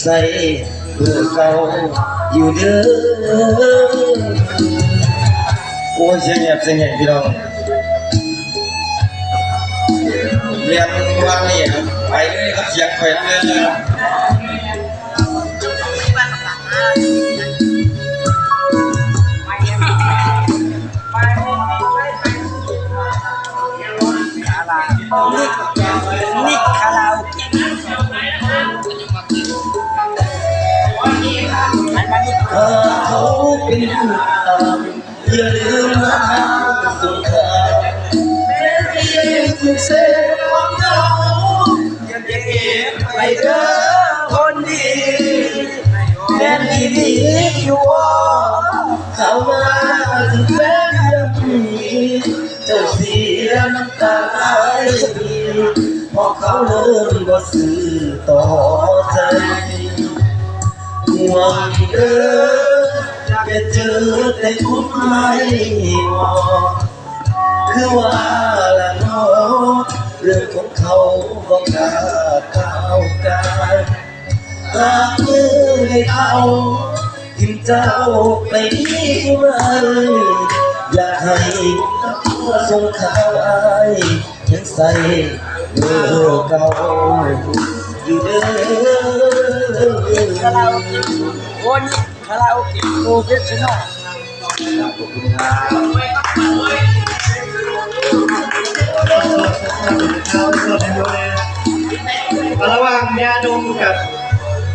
ใส่เบอร์เก่าอยู่เด้อโอ้ยเสียงเงียบเสียงเงียบพี่น้องเรียนวางนี่ครับไปเลยครับเสียงแขวนเลยนะครับนิกคาราโอเกะ มันมาเขาเป็นผู้ตาอย่าลืมมาส่งข่าวแม้เพียงคุณเส้นความเหงาอย่าเก็บไปเด้อคนดีแม้ดีดีอยู่เขามาถึงแฟนยังมีเจ้าเสียน้ำตาไหลเพราะเขาเริ่มบ่ซื้อต่อ วงเด้อจะเจอแต่คุณไม่บอคือว่าละน้อเรื่องของเขาบอกกล้าก้าวกายหากมือให้เขาทิมเจ้าไปที่มันอยากให้ส่งข่าวอายยังใส่เบอร์เก่าอยู่เด้อ คาราโอเกะโอนิกคาราโอเกะโปรเฟชชั่นอลระหว่างยาดมกับ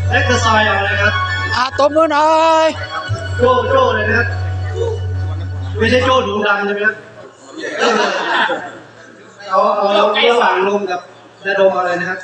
แลคโตซอยเอาเลยครับอะตบมือหน่อยโจ้โจ้เลยนะครับไม่ใช่โจ้ถุงดำใช่ไหมครับเอาเอาระหว่างลมกับยาดมเอาเลยนะครับ